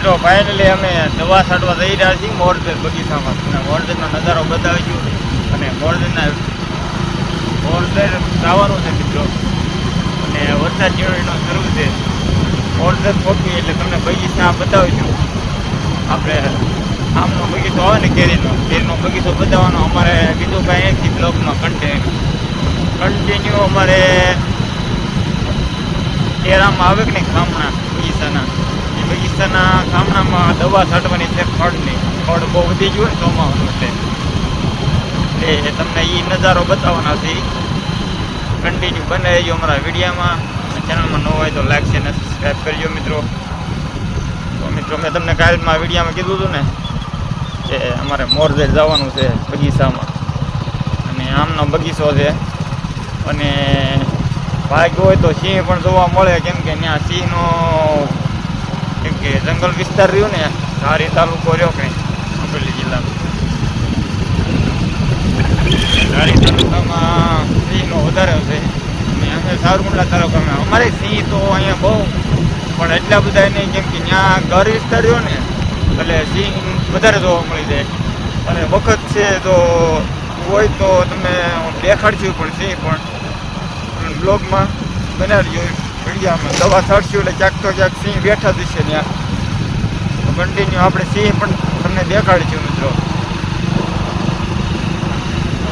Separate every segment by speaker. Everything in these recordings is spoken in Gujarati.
Speaker 1: ફાઇનલી અમે દવા છાંટવા જઈ રહ્યા છીએ મોરદેર બગીચામાં. અને મોરદેરનો નજારો બતાવીશું અને મોરદેરના મોરદેર જવાનું છે મિત્રો. અને વરસાદ જેવડીનો શરૂ છે. મોરદેર પહોંચી એટલે તમને બગીચા બતાવીશું આપણે આમનો બગીચો આવે ને કેરીનો. કેરીનો બગીચો બતાવવાનો અમારે બીજું કાંઈ નથી બ્લોકમાં કન્ટિન્યુ કન્ટિન્યુ અમારે કેરામાં આવે કે નહીં ખામણા બગીચાના બગીચાના ગામડામાં દવા છાંટવાની છે ખડની ખડ બહુ વધી ગયું હોય ચોમાવાનું એટલે એટલે તમને એ નજારો બતાવવાનો છે. કન્ટિન્યુ બને રહેજો અમારા વિડીયામાં. ચેનલમાં ન હોય તો લાઈક છે ને સબસ્ક્રાઈબ કરજો મિત્રો. તો મિત્રો, મેં તમને કાલમાં વિડીયામાં કીધું હતું ને કે અમારે મોરદેર જવાનું છે બગીચામાં. અને આમનો બગીચો છે. અને ભાગ્ય હોય તો સિંહ પણ જોવા મળે. કેમ કે ત્યાં સિંહનો કેમ કે જંગલ વિસ્તાર રહ્યો ને, ધારી તાલુકો રહ્યો કે અમરેલી જિલ્લામાં ધારી તાલુકામાં સિંહનો વધારે છે. અને અમે સાવરકુંડલા તાલુકામાં. અમારે સિંહ તો અહીંયા બહુ, પણ એટલા બધા નહીં કેમ કે ત્યાં ઘર વિસ્તાર રહ્યો ને, એટલે સિંહ વધારે જોવા મળી જાય. અને વખત છે તો હોય તો તમે દેખાડશું પણ સિંહ પણ. બ્લોગમાં બનાવજો વિડીયામાં દવા છાડશું એટલે ક્યાંક તો ક્યાંક સિંહ બેઠા જશે ત્યાં. કન્ટિન્યુ આપણે સિંહ પણ તમને દેખાડીશું મિત્રો.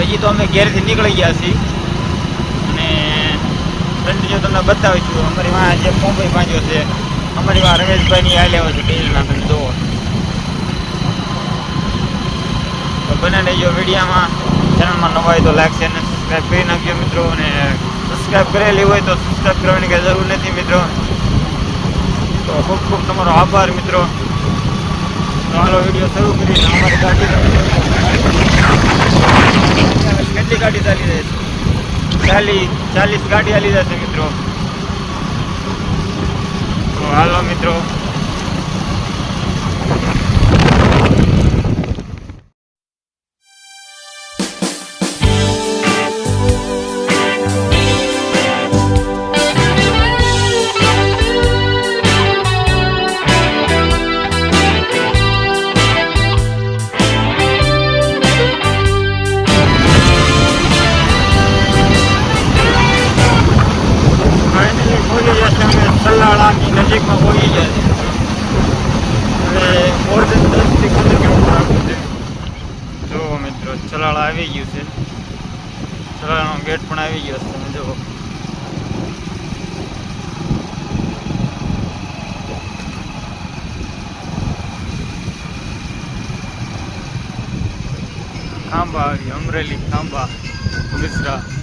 Speaker 1: હજી તો અમે ઘેરથી નીકળી ગયા છીએ. અને કન્ટિન્યુ તમને બતાવીશું, અમારી વાં જે મુંબઈ પાંજો છે. અમારી વાં રમેશભાઈની હાલ હોય છે ડેલના તમે જુઓ. તો બને જો વિડીયામાં ચેનલમાં નવા હોય તો લાઈક અને સબસ્ક્રાઈબ કરી નાખજો મિત્રો, અને સબસ્ક્રાઈબ કરેલી હોય તો સબસ્ક્રાઈબ કરવાની કંઈ જરૂર નથી મિત્રો. તો ખૂબ ખૂબ તમારો આભાર મિત્રો. ચાલો વીડિયો શરૂ કરીને અમારી ગાડી કેટલી ગાડી ચાલી રહી છે? ચાલીસ ચાલીસ ગાડી ચાલી જશે મિત્રો. હાલો મિત્રો. આવી ગયું છે. સલાડનો ગેટ પણ આવી ગયો છે, તમે જુઓ. ખાંભા આવી અમરેલી ખાંભા, મિશ્રા.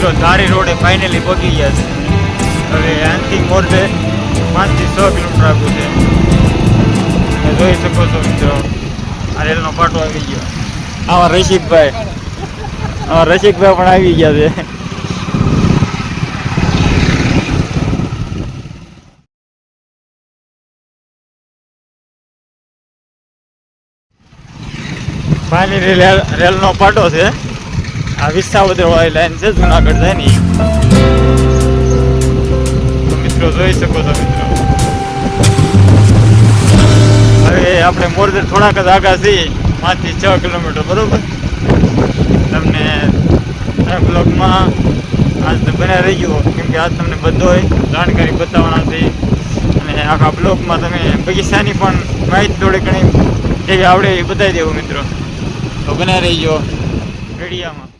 Speaker 1: મિત્રો ધારી રોડે ફાઇનલી પહોંચી ગયા છે. હવે અંતિમ મોરબે પાંચથી છ કિલોમીટર આગળ છે. જોઈ શકો છો મિત્રો, આ રેલનો પાટો આવી ગયો. આમાં રસિકભાઈ આમાં રસિકભાઈ પણ આવી ગયા છે. ફાઇનલી રેલ રેલનો પાટો છે. આ વિસાવદર વાળી લાઈન છે જુનાગઢ જાય મિત્રો જોઈ શકો છો મિત્રો હવે આપણે મોરદર થોડાક જ આગા છીએ પાંચથી છ કિલોમીટર બરોબર તમને આ બ્લોગમાં આજ બન્યા રહી ગયો કેમ કે આજ તમને બધો જાણકારી બતાવવાના છે અને આખા બ્લોગમાં તમે બગીચાની પણ માહિતી થોડી ઘણી જેવી આવડે એ બતાવી દેવું મિત્રો તો બન્યા રહી ગયો મીડિયામાં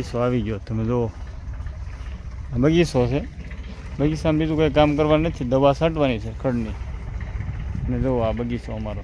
Speaker 1: બગીચો આવી ગયો. તમે જુઓ. બગીચો છે. બગીચામાં બીજું કંઈ કામ કરવાનું નથી. દવા છાંટવાની છે ખડની. અને જુઓ આ બગીચો અમારો.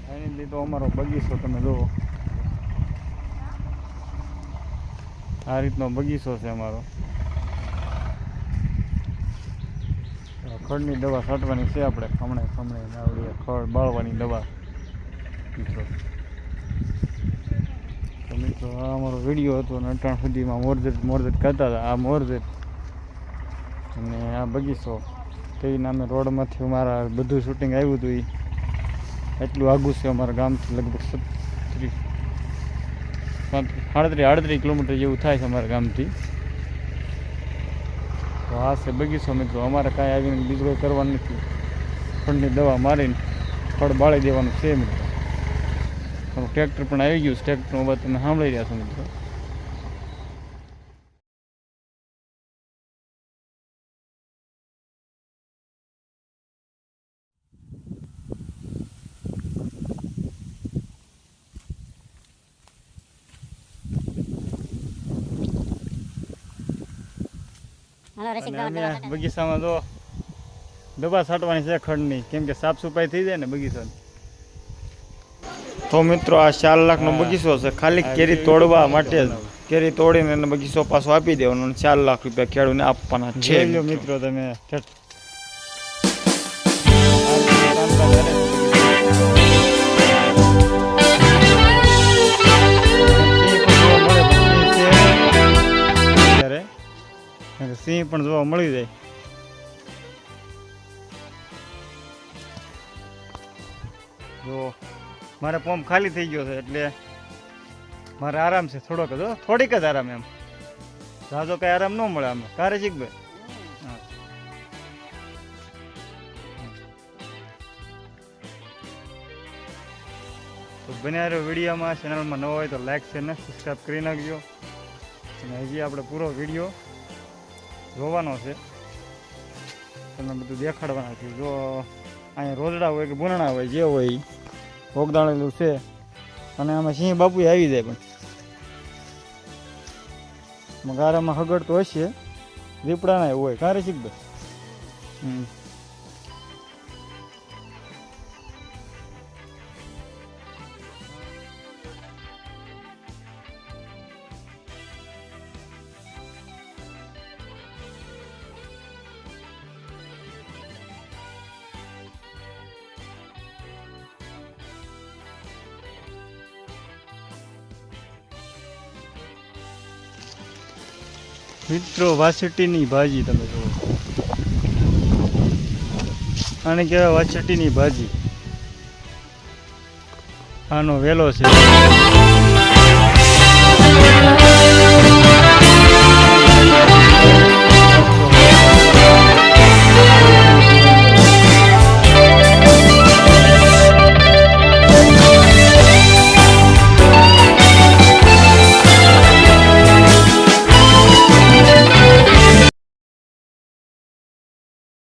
Speaker 1: ફાઇનલી તો અમારો બગીચો, તમે જુઓ. આ રીતનો બગીચો છે અમારો. ખડની દવા છાંટવાની છે આપણે. ખમણે ખમણે આવડીએ ખડ બાળવાની દવા. મિત્રો. તો મિત્રો, આ અમારો વીડિયો હતો અને અટાણ સુધીમાં મોરજત મોરજત કરતા હતા. આ મોરજત અને આ બગીચો, તે નામે રોડમાંથી મારા બધું શૂટિંગ આવ્યું હતું એ એટલું આઘું છે અમારા ગામથી લગભગ સત્રીસ સાડત્રીસ, આડત્રીસ કિલોમીટર જેવું થાય છે અમારા ગામથી. તો આ છે બગીચો મિત્રો. અમારે કાંઈ આવીને બીજું કરવાનું નથી. ફળની દવા મારીને ફળ બાળી દેવાનું છે મિત્રો. તો ટ્રેક્ટર પણ આવી ગયું છે. ટ્રેક્ટરનો અવાજ તમે સાંભળી રહ્યા છો મિત્રો. બગીચામાં તો દવા છાંટવાની છે ખડની. કેમ કે સાફ સફાઈ થઈ જાય ને બગીચાની. તો મિત્રો આ ચાર લાખનો બગીચો છે. ખાલી કેરી તોડવા માટે કેરી તોડીને એને બગીચો પાછો આપી દેવાનો અને ચાર લાખ રૂપિયા ખેડૂને આપવાના છે મિત્રો. તમે. સિંહ પણ જોવા મળી જાય. જો મારે પંપ ખાલી થઈ ગયો છે એટલે મારે આરામ છે થોડોક જ થોડીક જ આરામ એમ. ઝાઝો કઈ આરામ ન મળે આમ. કારે શીખભાઈ હા. તો બન્યા રહ્યો વિડીયોમાં. ચેનલમાં ન હોય તો લાઈક છે ને સબસ્ક્રાઈબ કરી નાખજો. અને હજી આપણે પૂરો વીડિયો જોવાનો છે. તમને બધું દેખાડવાના છે. જો અહીંયા રોજડા હોય કે બુનણા હોય, જે હોય ભોગદાણેલું છે. અને આમાં સિંહ બાપુ આવી જાય પણ. ગારામાં હગડ તો હશે. દીપડાના હોય. કારે શીખ ભાઈ હમ. મિત્રો વાસટીની ભાજી તમે જુઓ. આને કહેવાય વાસટીની ભાજી. આનો વેલો છે.